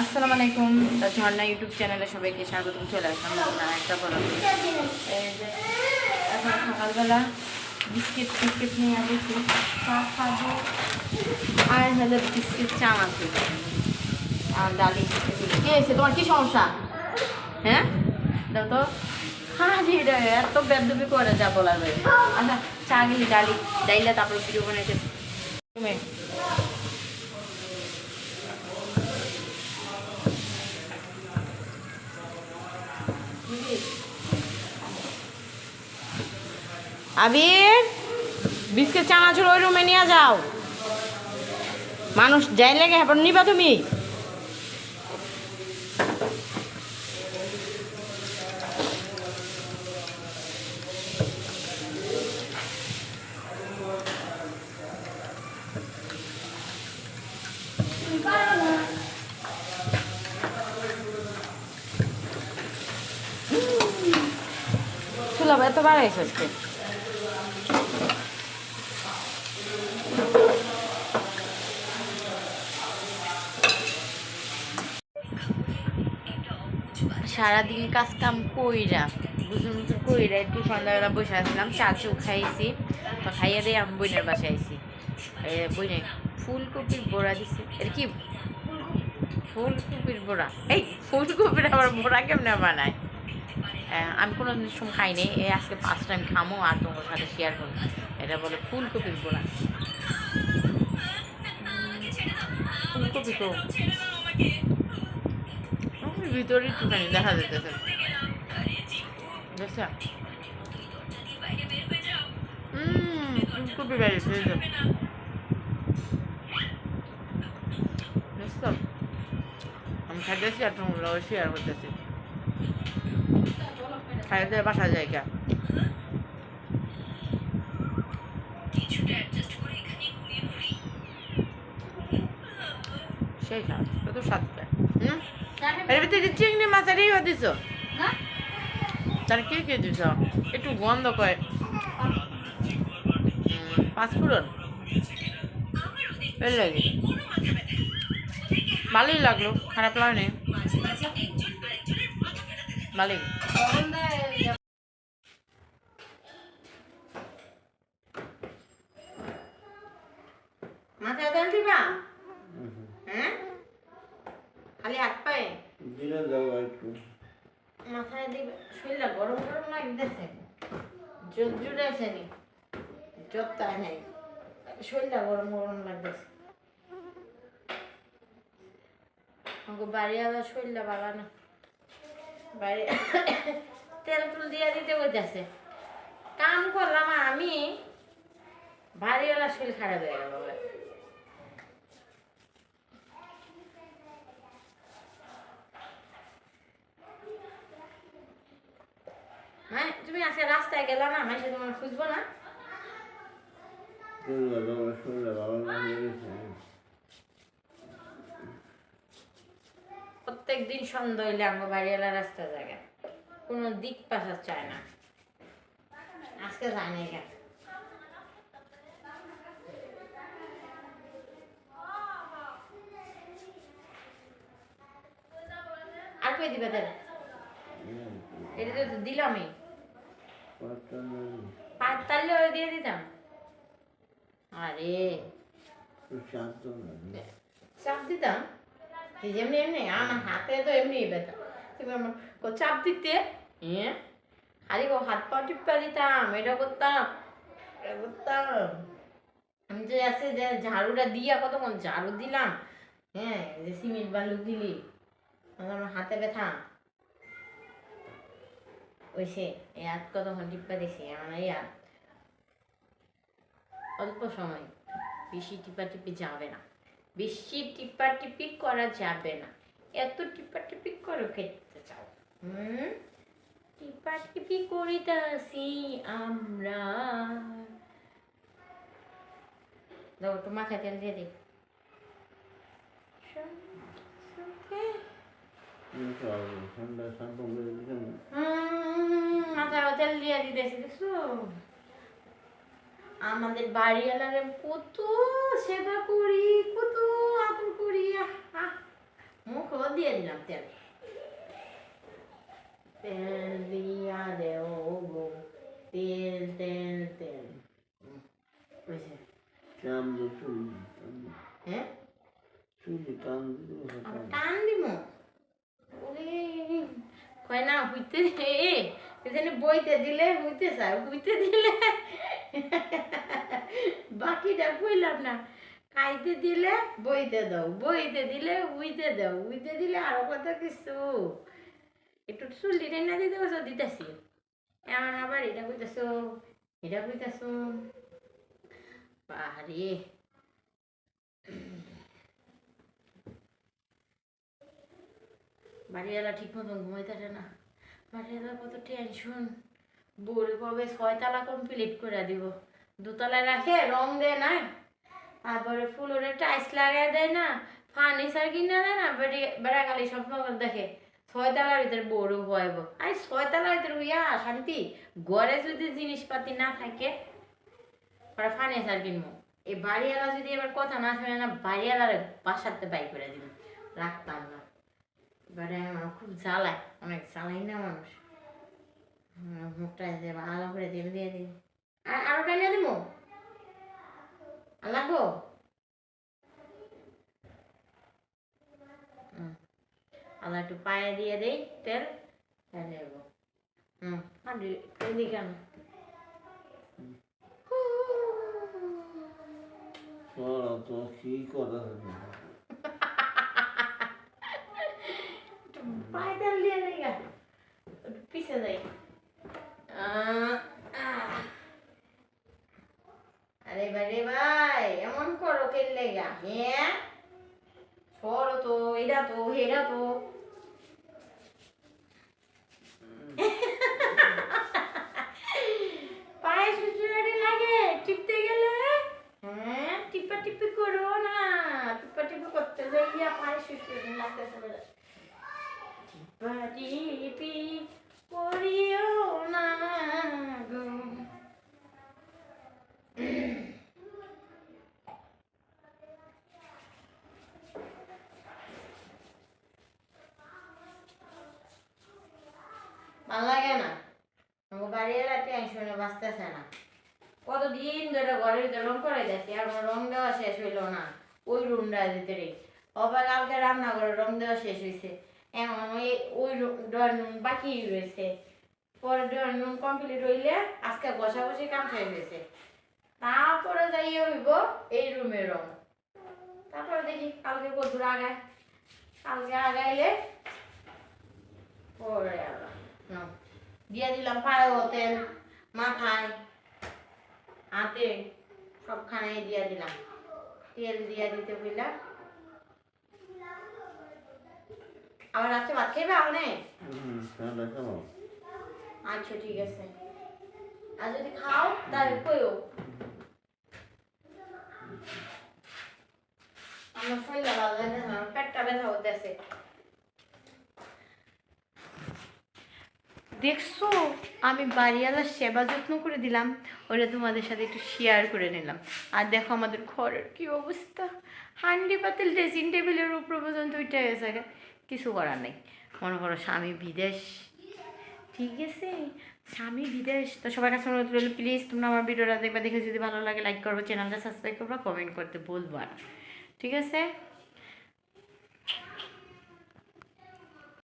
আসসালামু আলাইকুম, ঝর্ণা ইউটিউব চ্যানেলে সবাইকে স্বাগতম, চলে আসলাম একটা বড় এখন সকালবেলা বিস্কিট বিস্কিট নিয়ে আসছি চা খাব। আর হলো বিস্কিট, চা আছে আর ডালি। কে এসে, তোমার কি সমস্যা? হ্যাঁ? দাও তো। হ্যাঁ রে, এত বেদবি করে যা বলা যায় আচ্ছা চা গেলি ডালি, ডাইলে তারপরে ভিডিও বানাইতে। আবির বিস্কিট চানাচুর ওই রুমে নিয়ে যাও। মানুষ যাই লেগে হ্যাঁ নিবা তুমি। বাড়াইছে আজকে সারাদিন কাজ কাম কইরা বুঝুন বুঝুন কইরা একটু সন্ধ্যাবেলা বসে আসলাম চাচু খাইছি। তো খাইয়ে দিয়ে আমি বোনের বাসায় আইছি। বইনে ফুলকপির বড়া দিছে। এটা কি? ফুলকপির বড়া। এই, ফুলকপির আবার বড়া কেমনে বানায়? আমি কোনো সময় খাইনি। এই আজকে ফার্স্ট টাইম খামো আর তোমার সাথে শেয়ার করব। এটা বলে ফুলকপির বড়া ফুলকপি তো ভিতরে একটুখানি দেখা যেতেছে দেখছা ফুলকপি বেড়েছে আমি খাইতেছি আর তোমরা শেয়ার করতেছি। খাইতে বাসা জায়গা। সেই কত স্বাদ হুম? এর ভিতরে চিংড়ি মাছ আর দিছ। তার কে কে দিছ? একটু গন্ধ কয়। পাঁচফোড়ন লাগে। ভালোই লাগল খারাপ লাগেনি। ভালোই মাথায় দেন দিবা? হ্যাঁ? খালি হাত পায়ে? দিলে দাও একটু। মাথায় দিবে? শরীরটা গরম গরম লাগতেছে। জোর জুড়েছে নি? জোর তাই নাই। শরীরটা গরম গরম লাগতেছে। আমাকে বাড়িওয়ালা শরীরটা ভালো বাড়ি তেল তুল দিয়ে দিতে বলতেছে কাম করলাম আমি বাড়িওয়ালা শরীর খারাপ হয়ে গেল হ্যাঁ তুমি আজকে রাস্তায় গেলা না আমি তোমার খুঁজবো না শরীরে বাবা শরীরে বাবা হয়ে গেছে প্রত্যেক দিন সন্ধ্যা হইলে আমার বাড়িওয়ালা রাস্তা জায়গা। কোনো দিক পাশা চায় না। আজকে যায় না। কেন আর কই দিবে তাহলে? এটা তো দিলামই। পাঁচটা তাহলে ওই দিয়ে দিতাম। আরে। তো চাপ দিতাম? এই যেমনি এমনি আমার হাতে তো এমনি ব্যথা চাপ দিতে হ্যাঁ খালি হাত পা টিপা দিতাম এটা করতাম করতাম আমি যে আছে যে ঝাড়ুটা দিয়া কতক্ষণ ঝাড়ু দিলাম হ্যাঁ যে সিমেন্ট বালু দিলি আমার হাতে ব্যথা ওই সে এই কতক্ষণ টিপা দিছি আমার এই হাত অল্প সময় বেশি টিপা টিপি যাবে না বেশি টিপা টিপি করা যাবে না। এত টিপা টিপি করো খেতে চাও। হুম? টিপা টিপি করিতাছি আমরা। দাও একটু মাথায় তেল দিয়ে দিই। মাথায় তেল দিয়ে দিতেছি দেখছ? আমাদের বাড়িওয়ালারে কত সেবা করি কত আদর করি আহ, আহ। মুখ দিয়ে দিলাম তেল তেল দিয়া দেও গো তেল তেল তেল হুম, বুঝছে চুল হ্যাঁ চুল কয় না হইতে দে এখানে বইতে দিলে হইতে চায় হইতে দিলে বাকিটা কইলাম না। খাইতে দিলে বইতে দাও, বইতে দিলে উইতে দাও, উইতে দিলে আরও কত কিছু। একটু চুলটি টেনে দিতে বসো দিতেছি। এখন আবার এটা কইতেছ এটা কইতেছ। বাহারে। বাড়িওয়ালা ঠিক মতন ঘুমাইতে না। বাড়িওয়ালা কত টেনশন বউরে কবে ছয়তলা কমপ্লিট করে দিব? দুতলায় রাখে, রং দেয় না। তারপরে ফুলের টাইস লাগাই দেয় না ফার্নিচার কিনে দেয় না, বেড়ে বেড়াকালি স্বপ্ন দেখে। ছয়তলার ভিতরে বড় হইব আর ছয়তলার ভিতরে হইয়া শান্তি। ঘরে যদি জিনিসপাতি না থাকে ওরা ফার্নিচার কিনবো। এই বাড়িওয়ালা যদি এবার কথা না শুনে না, বাড়িওয়ালার বাসাতে বাই করে দিব। রাখতাম না। এবারে আমার খুব জ্বালায়, অনেক জ্বালাই না মানুষ। মুখটা ভালো করে তেল দিয়ে দিই। আর আরও টাইনে দিব? আর লাগবো। আল্লাহ একটু পায়ে দিয়ে দেই তেল দেবো। হুম কেন কি পায়ে তেল দিয়ে দেই গা। পিছে যাই। আরে বারে ভাই এমন করো কেন লেগা হ্যাঁ? সরো তো এরা তো হেরা তো পায়ে সুচুরানি লাগে টিপতে গেলে হ্যাঁ টিপা টিপি করো না টিপা টিপি করতে যাইয়া পায়ে সুচুরানি লাগতেছে বলে টিপা টিপি করিও না গো ভালো লাগে না আমার বাড়ি এলা টেনশনে বাঁচতেছে না কতদিন ধরে ঘরের ভিতরে রং করে যাচ্ছে, আর আমার রং দেওয়া শেষ হইল না। ওই রুমটার ভিতরে অবার কালকে রান্না করে রং দেওয়া শেষ হয়েছে এখন ওই ওই ড্রয়িং রুম বাকি রয়েছে। পরে ড্রয়িং রুম কমপ্লিট হইলে আজকে বসা বসে কাম শেষ হয়েছে তারপরে যাই হইব এই রুমের রং। তারপরে দেখি কালকে কত আগায়। কালকে আগাইলে পরে আবার দিয়ে দিলাম পায়ে তেল, মাথায়। হাতে সবখানে দিয়ে দিলাম। তেল দিয়ে দিতে বুঝলাম আবার রাত্রে ভাত আপনি হুম ঠান্ডা খাও আচ্ছা ঠিক আছে। আর যদি খাও তাহলে কইও। আমার শরীরটা ভালো লাগছে না পেটটা ব্যথা হতেছে দেখছ আমি বাড়িওয়ালার সেবা যত্ন করে দিলাম। ওটা তোমাদের সাথে একটু শেয়ার করে নিলাম। আর দেখো আমাদের ঘরের কি অবস্থা। হান্ডি পাতিল ড্রেসিং টেবিলের উপর পর্যন্ত উঠে গেছে। কিছু করার নেই। মনে করো স্বামী বিদেশ। ঠিক আছে? স্বামী বিদেশ। তো সবার কাছে অনুরোধ রইল প্লিজ তোমরা আমার ভিডিওটা দেখবে, দেখে যদি ভালো লাগে লাইক করব চ্যানেলটা সাবস্ক্রাইব করব কমেন্ট করতে বলব আর ঠিক আছে?